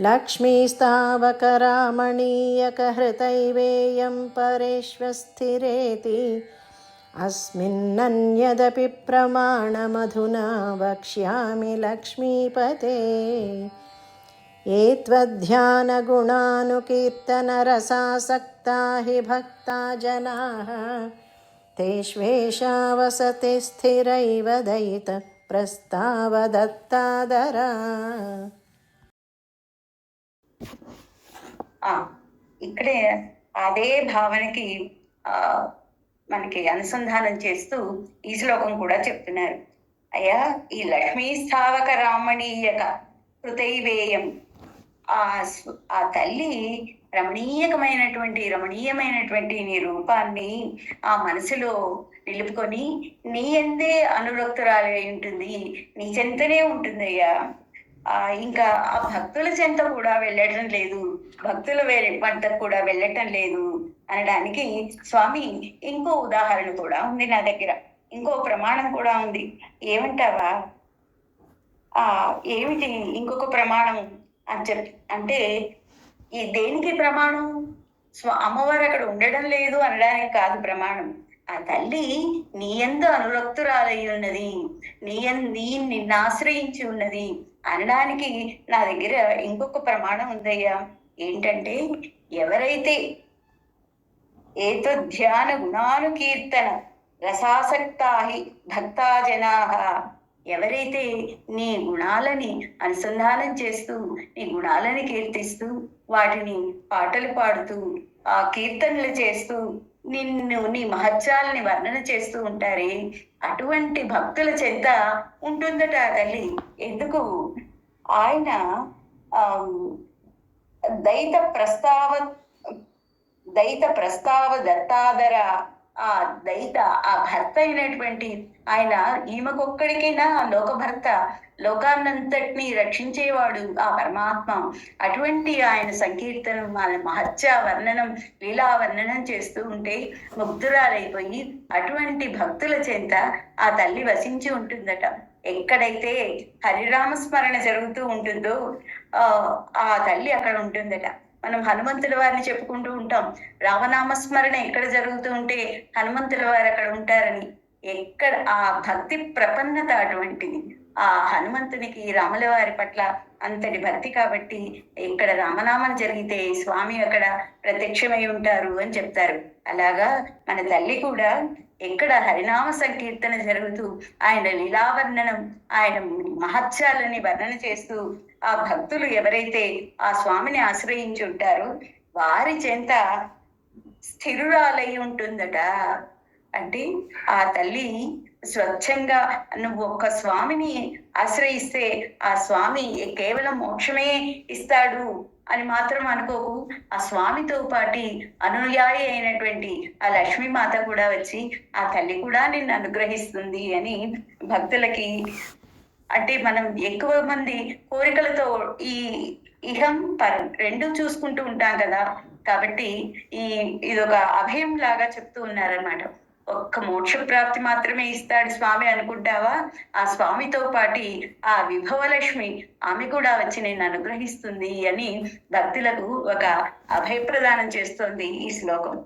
लक्ष्मीस्तावकरामणीयकहृतैवेयं परेष्वस्थिरेति अस्मिन्नन्यदपि प्रमाणमधुना वक्ष्यामि लक्ष्मीपते ये त्वध्यानगुणानुकीर्तनरसासक्ता हि भक्ता जनाः तेष्वेषा वसति स्थिरैव दयितप्रस्तावदत्तादरा ఆ ఇక్కడే అదే భావనకి ఆ మనకి అనుసంధానం చేస్తూ ఈ శ్లోకం కూడా చెప్తున్నారు. అయ్యా ఈ లక్ష్మీ స్థావక రామణీయక హృదయవేయం. ఆ ఆ తల్లి రమణీయకమైనటువంటి రమణీయమైనటువంటి నీ రూపాన్ని ఆ మనసులో నిలుపుకొని నీ ఎందే అనురక్తురాలి ఉంటుంది నీ చెంతనే ఉంటుందయ్యా. ఆ ఇంకా ఆ భక్తుల చెంత కూడా వెళ్ళటం లేదు. భక్తుల వేరే వద్ద కూడా వెళ్ళటం లేదు అనడానికి స్వామి ఇంకో ఉదాహరణ కూడా ఉంది నా దగ్గర. ఇంకో ప్రమాణం కూడా ఉంది. ఏమంటావా? ఆ ఏమిటి ఇంకొక ప్రమాణం అని చెప్పి అంటే ఈ దేనికి ప్రమాణం? స్వా అమ్మవారు అక్కడ ఉండడం లేదు అనడానికి కాదు ప్రమాణం. ఆ తల్లి నీ ఎందు అనురక్తురాలై ఉన్నది. నీ నీ నిన్ను ఆశ్రయించి ఉన్నది. అనడానికి నా దగ్గర ఇంకొక ప్రమాణం ఉందయ్యా. ఏంటంటే ఎవరైతే ఏతో ధ్యాన గుణాను కీర్తన రసాసక్తాహి భక్తాజనా ఎవరైతే నీ గుణాలని అనుసంధానం చేస్తూ నీ గుణాలని కీర్తిస్తూ వాటిని పాటలు పాడుతూ ఆ కీర్తనలు చేస్తూ నిన్ను నీ మహత్యాలని వర్ణన చేస్తూ ఉంటారే. అటువంటి భక్తుల చెంత ఉంటుందట తల్లి. ఎందుకు? ఆయన దైత ప్రస్తావ దైత ప్రస్తావ దత్తాదర ఆ దైత ఆ భర్త అయినటువంటి ఆయన ఈమెకొక్కడికైనా ఆ లోక భర్త లోకాన్నంతటిని రక్షించేవాడు ఆ పరమాత్మ. అటువంటి ఆయన సంకీర్తనం ఆయన మహత్య వర్ణనం లీలా వర్ణనం చేస్తూ ఉంటే ముగ్ధురాలైపోయి అటువంటి భక్తుల చెంత ఆ తల్లి వసించి ఉంటుందట. ఎక్కడైతే హరిరామ స్మరణ జరుగుతూ ఉంటుందో ఆ ఆ తల్లి అక్కడ ఉంటుందట. మనం హనుమంతుల వారిని చెప్పుకుంటూ ఉంటాం. రామనామస్మరణ ఎక్కడ జరుగుతూ ఉంటే హనుమంతుల వారు అక్కడ ఉంటారని. ఎక్కడ ఆ భక్తి ప్రపన్నత అటువంటిది. ఆ హనుమంతునికి రాముల వారి పట్ల అంతటి భక్తి కాబట్టి ఇక్కడ రామనామం జరిగితే స్వామి అక్కడ ప్రత్యక్షమై ఉంటారు అని చెప్తారు. అలాగా మన తల్లి కూడా ఎక్కడ హరినామ సంకీర్తన జరుగుతూ ఆయన లీలావర్ణనం ఆయన మహత్యాలని వర్ణన చేస్తూ ఆ భక్తులు ఎవరైతే ఆ స్వామిని ఆశ్రయించి ఉంటారో వారి చెంత స్థిరురాలై ఉంటుందట. అంటే ఆ తల్లి స్వచ్ఛంగా నువ్వు ఒక్క స్వామిని ఆశ్రయిస్తే ఆ స్వామి కేవలం మోక్షమే ఇస్తాడు అని మాత్రం అనుకోకు. ఆ స్వామితో పాటి అనుయాయి అయినటువంటి ఆ లక్ష్మీమాత కూడా వచ్చి ఆ తల్లి కూడా నిన్ను అనుగ్రహిస్తుంది అని భక్తులకి అంటే మనం ఎక్కువ మంది కోరికలతో ఈ ఇహం పరం రెండు చూసుకుంటూ ఉంటాం కదా. కాబట్టి ఈ ఇదొక అభయం లాగా చెప్తూ ఉన్నారనమాట ఒక్క మోక్ష ప్రాప్తి మాత్రమే ఇస్తాడు స్వామి అనుకుంటావా? ఆ స్వామితో పాటి ఆ విభవలక్ష్మి ఆమె కూడా వచ్చి నేను అనుగ్రహిస్తుంది అని భక్తులకు ఒక అభయప్రదానం చేస్తోంది ఈ శ్లోకం.